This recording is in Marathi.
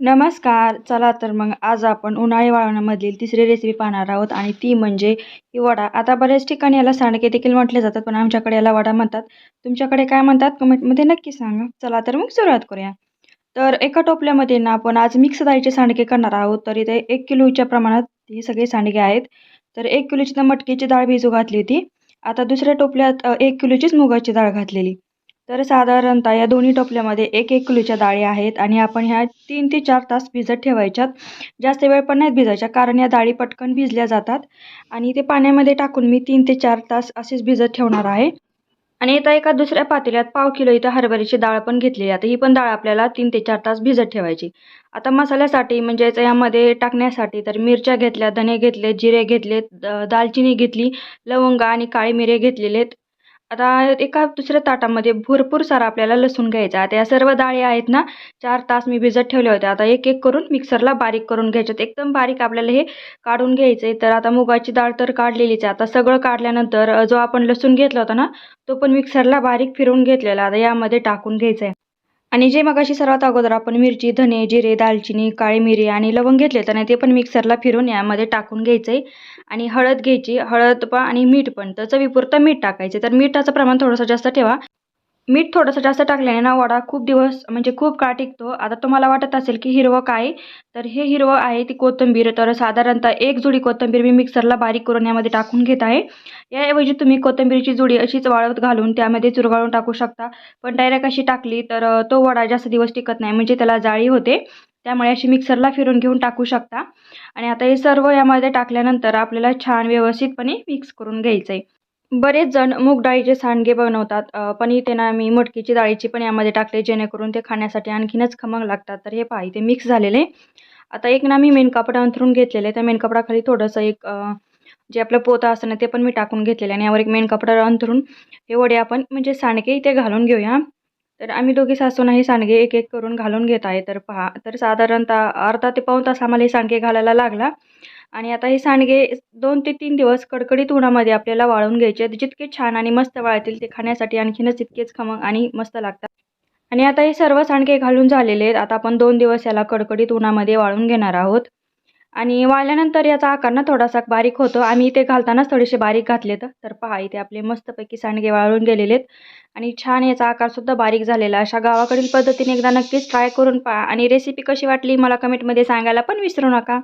नमस्कार. चला तर मग आज आपण उन्हाळी वाळवणामधील तिसरी रेसिपी पाहणार आहोत आणि ती म्हणजे ही वडा. आता बऱ्याच ठिकाणी याला सांडके देखील म्हटले जातात पण आमच्याकडे याला वडा म्हणतात. तुमच्याकडे काय म्हणतात? कमेंटमध्ये नक्की सांगा. चला तर मग सुरुवात करूया. तर एका टोपल्यामध्ये ना आपण आज मिक्स डाळीचे सांडके करणार आहोत. तर इथे एक किलोच्या प्रमाणात हे सगळे सांडगे आहेत. तर एक किलोची तर मटकीची डाळ भिजू घातली होती. आता दुसऱ्या टोपल्यात एक किलोचीच मुगाची डाळ घातलेली. तर साधारणतः या दोन्ही टोपल्यामध्ये एक एक किलोच्या डाळी आहेत आणि आपण ह्या तीन ते चार तास भिजत ठेवायच्यात. जास्त वेळ पण नाहीत भिजायच्या कारण या डाळी पटकन भिजल्या जातात. आणि ते पाण्यामध्ये टाकून मी तीन ते चार तास असेच भिजत ठेवणार आहे. आणि इथं एका दुसऱ्या पातेल्यात पाव किलो इथं हरभऱ्याची डाळ पण घेतलेली आता ही पण डाळ आपल्याला तीन ते चार तास भिजत ठेवायची. आता मसाल्यासाठी म्हणजेच यामध्ये टाकण्यासाठी तर मिरच्या घेतल्या धने घेतले जिरे घेतले द- दालचिनी घेतली लवंगा आणि काळे मिरे घेतलेले आहेत. आता एका दुसऱ्या ताटामध्ये भरपूर सारा आपल्याला लसूण घ्यायचा आता या सर्व डाळी आहेत ना चार तास मी भिजत ठेवल्या होत्या. आता एक एक करून मिक्सरला बारीक करून घ्यायच्यात एकदम बारीक आपल्याला हे काढून घ्यायचं आहे तर आता मुगाची डाळ तर काढलेलीच आहे. आता सगळं काढल्यानंतर जो आपण लसूण घेतला होता ना तो पण मिक्सरला बारीक फिरवून घेतलेला आता यामध्ये टाकून घ्यायचं आहे आणि जे मगाशी सर्वात अगोदर आपण मिरची धने जिरे दालचिनी काळी मिरी आणि लवंग घेतले तर ते पण मिक्सरला फिरून यामध्ये टाकून घ्यायचं. आहे आणि हळद घ्यायची हळद पण आणि मीठ पण. तर चवीपुरतं मीठ टाकायचं. तर मिठाचं प्रमाण थोडंसं जास्त ठेवा. मीठ थोडंसं जास्त टाकल्याने ना वडा खूप दिवस म्हणजे खूप काळ टिकतो. आता तुम्हाला वाटत असेल की हिरवं काय? तर हे हिरवं आहे ती कोथिंबीर. तर साधारणतः एक जुडी कोथिंबीर मी मिक्सरला बारीक करून यामध्ये टाकून घेत आहे. याऐवजी तुम्ही कोथिंबीरची जुडी अशीच वाळत घालून त्यामध्ये चुरगाळून टाकू शकता. पण डायरेक्ट अशी टाकली तर तो वडा जास्त दिवस टिकत नाही. म्हणजे त्याला जाळी होते. त्यामुळे अशी मिक्सरला फिरून घेऊन टाकू शकता. आणि आता हे सर्व यामध्ये टाकल्यानंतर आपल्याला छान व्यवस्थितपणे मिक्स करून घ्यायचं आहे बरेच जण मूग डाळीचे सांडगे बनवतात अ, पण इथे ना मी मटकीची डाळीची पण यामध्ये टाकले जेणेकरून ते खाण्यासाठी आणखीनच खमंग लागतात. तर हे पहा इथे मिक्स झालेले. आता एक ना मी मेन अंथरून घेतलेले. आहे त्या मेन कपडाखाली थोडंसं एक अ, जे आपलं पोतं असतं ना ते पण मी टाकून घेतलेले आहे आणि यावर एक मेन कपडा अंथरून हे वडे आपण म्हणजे सांडगे इथे घालून घेऊया. तर आम्ही दोघी सासूना हे सांडगे एक एक करून घालून घेत आहे. तर पहा तर साधारणतः अर्धा ते पाऊण तास आम्हाला हे सांडगे घालायला लागला. आणि आता हे सांडगे दोन ते तीन दिवस कडकडीत उन्हामध्ये आपल्याला वाळून घ्यायचे. आहेत. जितके छान आणि मस्त वाळतील ते खाण्यासाठी आणखीनच तितकेच खमंग आणि मस्त लागतात. आणि आता हे सर्व सांडगे घालून झालेले आहेत. आता आपण दोन दिवस याला कडकडीत उन्हामध्ये वाळून घेणार आहोत. आणि वाळल्यानंतर याचा आकार ना थोडासा बारीक होतो. आम्ही इथे घालतानाच थोडेसे बारीक घातलेत तर पहा इथे आपले मस्तपैकी सांडगे वाळून गेलेले आहेत. आणि छान याचा आकारसुद्धा बारीक झालेला अशा गावाकडील पद्धतीने एकदा नक्कीच ट्राय करून पहा. आणि रेसिपी कशी वाटली मला कमेंटमध्ये सांगायला पण विसरू नका.